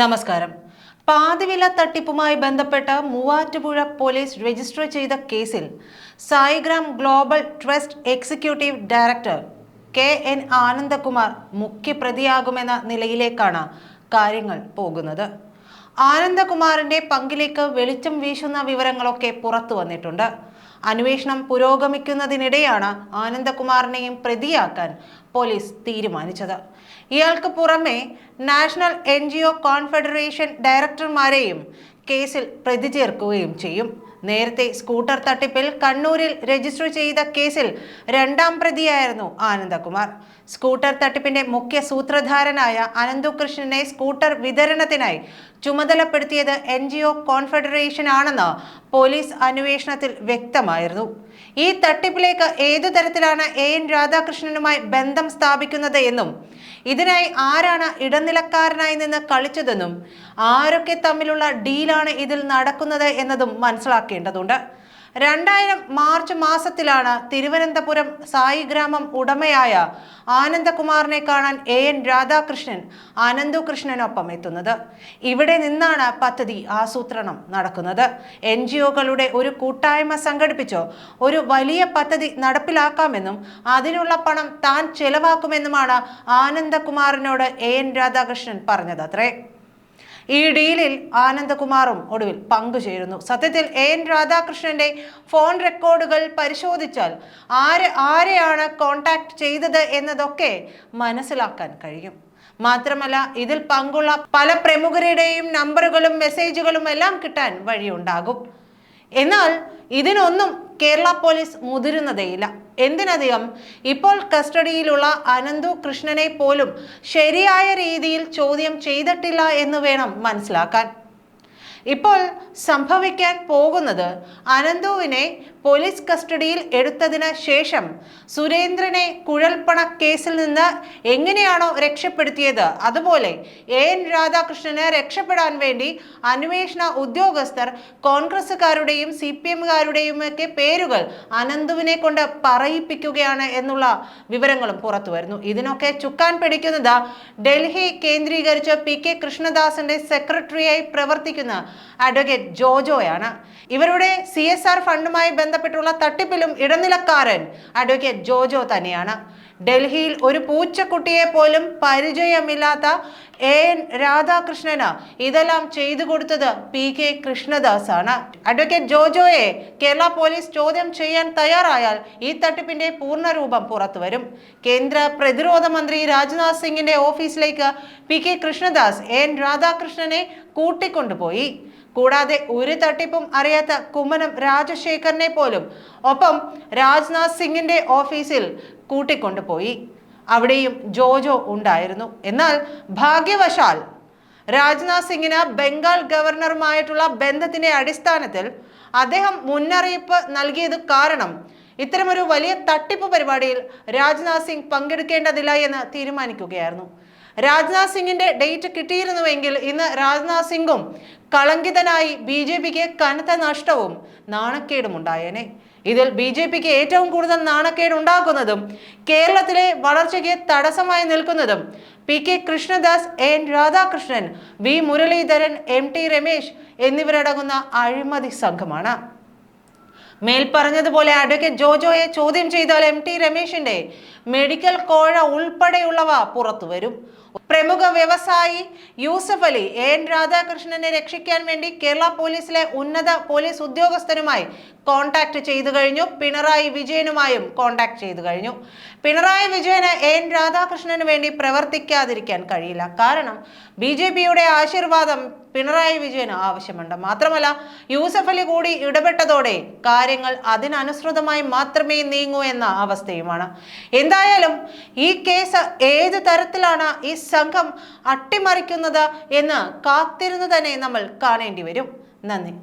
നമസ്കാരം. പാതിവില തട്ടിപ്പുമായി ബന്ധപ്പെട്ട മൂവാറ്റുപുഴ പോലീസ് രജിസ്റ്റർ ചെയ്ത കേസിൽ Saigram global trust executive director K N Anandakumar മുഖ്യപ്രതിയാകുമെന്ന നിലയിലേക്കാണ് കാര്യങ്ങൾ പോകുന്നത്. ആനന്ദകുമാറിന്റെ പങ്കിലേക്ക് വെളിച്ചം വീശുന്ന വിവരങ്ങളൊക്കെ പുറത്തു വന്നിട്ടുണ്ട്. അന്വേഷണം പുരോഗമിക്കുന്നതിനിടെയാണ് ആനന്ദകുമാറിനെയും പ്രതിയാക്കാൻ പോലീസ് തീരുമാനിച്ചത്. ഇയാൾക്ക് പുറമെ നാഷണൽ എൻ കോൺഫെഡറേഷൻ ഡയറക്ടർമാരെയും കേസിൽ പ്രതി ചേർക്കുകയും ചെയ്യും. നേരത്തെ സ്കൂട്ടർ തട്ടിപ്പിൽ കണ്ണൂരിൽ രജിസ്റ്റർ ചെയ്ത കേസിൽ രണ്ടാം പ്രതിയായിരുന്നു ആനന്ദകുമാർ. സ്കൂട്ടർ തട്ടിപ്പിന്റെ മുഖ്യ സൂത്രധാരനായ അനന്തുകൃഷ്ണനെ സ്കൂട്ടർ വിതരണത്തിനായി ചുമതലപ്പെടുത്തിയത് എൻ കോൺഫെഡറേഷൻ ആണെന്ന് പോലീസ് അന്വേഷണത്തിൽ വ്യക്തമായിരുന്നു. ഈ തട്ടിപ്പിലേക്ക് ഏതു തരത്തിലാണ് എ എൻ രാധാകൃഷ്ണനുമായി ബന്ധം സ്ഥാപിക്കുന്നത് എന്നും ഇതിനായി ആരാണ് ഇടനിലക്കാരനായി നിന്ന് കളിച്ചതെന്നും ആരൊക്കെ തമ്മിലുള്ള ഡീലാണ് ഇതിൽ നടക്കുന്നത് എന്നതും മനസ്സിലാക്കേണ്ടതുണ്ട്. രണ്ടായിരം മാർച്ച് മാസത്തിലാണ് തിരുവനന്തപുരം സായി ഗ്രാമം ഉടമയായ ആനന്ദകുമാറിനെ കാണാൻ എ എൻ രാധാകൃഷ്ണൻ ആനന്ദു കൃഷ്ണനൊപ്പം എത്തുന്നത്. ഇവിടെ നിന്നാണ് പദ്ധതി ആസൂത്രണം നടക്കുന്നത്. എൻ ജി ഒകളുടെ ഒരു കൂട്ടായ്മ സംഘടിപ്പിച്ചോ ഒരു വലിയ പദ്ധതി നടപ്പിലാക്കാമെന്നും അതിനുള്ള പണം താൻ ചെലവാക്കുമെന്നുമാണ് ആനന്ദകുമാറിനോട് എ എൻ രാധാകൃഷ്ണൻ പറഞ്ഞതത്രേ. ഈ ഡീലിൽ ആനന്ദകുമാറും ഒടുവിൽ പങ്കുചേരുന്നു. സത്യത്തിൽ എ എൻ രാധാകൃഷ്ണന്റെ ഫോൺ റെക്കോർഡുകൾ പരിശോധിച്ചാൽ ആര് ആരെയാണ് കോണ്ടാക്ട് ചെയ്തത് എന്നതൊക്കെ മനസ്സിലാക്കാൻ കഴിയും. മാത്രമല്ല ഇതിൽ പങ്കുള്ള പല പ്രമുഖരുടെയും നമ്പറുകളും മെസ്സേജുകളും എല്ലാം കിട്ടാൻ വഴിയുണ്ടാകും. എന്നാൽ ഇതിനൊന്നും കേരള പോലീസ് മുതിരുന്നതേയില്ല. എന്തിനധികം? ഇപ്പോൾ കസ്റ്റഡിയിലുള്ള അനന്തു കൃഷ്ണനെ പോലും ശരിയായ രീതിയിൽ ചോദ്യം ചെയ്തിട്ടില്ല എന്ന് വേണം മനസ്സിലാക്കാൻ. ഇപ്പോൾ സംഭവിക്കാൻ പോകുന്നത് അനന്തുവിനെ പോലീസ് കസ്റ്റഡിയിൽ എടുത്തതിന് ശേഷം സുരേന്ദ്രനെ കുഴൽപ്പണ കേസിൽ നിന്ന് എങ്ങനെയാണോ രക്ഷപ്പെടുത്തിയത്? അതുപോലെ എ എൻ രാധാകൃഷ്ണന് രക്ഷപ്പെടാൻ വേണ്ടി അന്വേഷണ ഉദ്യോഗസ്ഥർ കോൺഗ്രസുകാരുടെയും സി പി എമ്മുകാരുടെയും ഒക്കെ പേരുകൾ അനന്തുവിനെ കൊണ്ട് പറയിപ്പിക്കുകയാണ് എന്നുള്ള വിവരങ്ങളും പുറത്തു വരുന്നു. ഇതിനൊക്കെ ചുക്കാൻ പിടിക്കുന്നത് ഡൽഹി കേന്ദ്രീകരിച്ച് പി കെ കൃഷ്ണദാസിന്റെ സെക്രട്ടറിയായി പ്രവർത്തിക്കുന്ന അഡ്വക്കേറ്റ് ജോജോയാണ്. ഇവരുടെ സി എസ് ആർ ഫണ്ടുമായി ബന്ധപ്പെട്ടുള്ള തട്ടിപ്പിലും ഇടനിലക്കാരൻ അഡ്വക്കേറ്റ് ജോജോ തന്നെയാണ്. ഡൽഹിയിൽ ഒരു പൂച്ചക്കുട്ടിയെ പോലും പരിചയമില്ലാത്ത എ എൻ രാധാകൃഷ്ണന് ഇതെല്ലാം ചെയ്തു കൊടുത്തത് പി കെ കൃഷ്ണദാസ് ആണ് അഡ്വക്കേറ്റ് ജോജോയെ കേരള പോലീസ് ചോദ്യം ചെയ്യാൻ തയ്യാറായാൽ ഈ തട്ടിപ്പിന്റെ പൂർണരൂപം പുറത്തുവരും കേന്ദ്ര പ്രതിരോധ മന്ത്രി രാജ്നാഥ് സിംഗിന്റെ ഓഫീസിലേക്ക് പി കെ കൃഷ്ണദാസ് എൻ രാധാകൃഷ്ണനെ കൂട്ടിക്കൊണ്ടുപോയി. കൂടാതെ ഒരു തട്ടിപ്പും അറിയാത്ത കുമ്മനം രാജശേഖരനെ പോലും ഒപ്പം രാജ്നാഥ് സിംഗിന്റെ ഓഫീസിൽ കൂട്ടിക്കൊണ്ടുപോയി. അവിടെയും ജോജോ ഉണ്ടായിരുന്നു. എന്നാൽ ഭാഗ്യവശാൽ രാജ്നാഥ് സിംഗിന് ബംഗാൾ ഗവർണറുമായിട്ടുള്ള ബന്ധത്തിന്റെ അടിസ്ഥാനത്തിൽ അദ്ദേഹം മുന്നറിയിപ്പ് നൽകിയത് കാരണം ഇത്തരമൊരു വലിയ തട്ടിപ്പ് പരിപാടിയിൽ രാജ്നാഥ് സിംഗ് പങ്കെടുക്കേണ്ടതില്ല എന്ന് തീരുമാനിക്കുകയായിരുന്നു. രാജ്നാഥ് സിംഗിന്റെ ഡേറ്റ് കിട്ടിയിരുന്നുവെങ്കിൽ ഇന്ന് രാജ്നാഥ് സിംഗും കളങ്കിതനായി ബി ജെ പിക്ക് കനത്ത നഷ്ടവും നാണക്കേടും ഉണ്ടായേനെ ഇതിൽ ബി ജെ പിക്ക് ഏറ്റവും കൂടുതൽ നാണക്കേട് ഉണ്ടാക്കുന്നതും കേരളത്തിലെ വളർച്ചയ്ക്ക് തടസ്സമായി നിൽക്കുന്നതും P K Krishnadas N Radhakrishnan V Muraleedharan M T Ramesh എന്നിവരടങ്ങുന്ന അഴിമതി സംഘമാണ്. മേൽപ്പറഞ്ഞതുപോലെ അഡ്വക്കേറ്റ് ജോജോയെ ചോദ്യം ചെയ്താൽ എം ടി രമേശിന്റെ മെഡിക്കൽ കോഴ ഉൾപ്പെടെയുള്ളവ പുറത്തു വരും പ്രമുഖ വ്യവസായി യൂസഫ് അലി എൻ രാധാകൃഷ്ണനെ രക്ഷിക്കാൻ വേണ്ടി കേരള പോലീസിലെ ഉന്നത പോലീസ് ഉദ്യോഗസ്ഥരുമായി കോണ്ടാക്ട് ചെയ്തു കഴിഞ്ഞു. പിണറായി വിജയനുമായും കോണ്ടാക്ട് ചെയ്തു കഴിഞ്ഞു. പിണറായി വിജയന് എൻ രാധാകൃഷ്ണന് വേണ്ടി പ്രവർത്തിക്കാതിരിക്കാൻ കഴിയില്ല. കാരണം ബി ജെ പിയുടെ ആശീർവാദം പിണറായി വിജയന് ആവശ്യമുണ്ട്. മാത്രമല്ല യൂസഫ് അലി കൂടി ഇടപെട്ടതോടെ കാര്യങ്ങൾ അതിനനുസൃതമായി മാത്രമേ നീങ്ങൂ എന്ന അവസ്ഥയുമാണ്. എന്തായാലും ഈ കേസ് ഏത് തരത്തിലാണ് ഈ സംഘം അട്ടിമറിക്കുന്നത് എന്ന് കാത്തിരുന്ന് തന്നെ നമ്മൾ കാണേണ്ടി വരും. നന്ദി.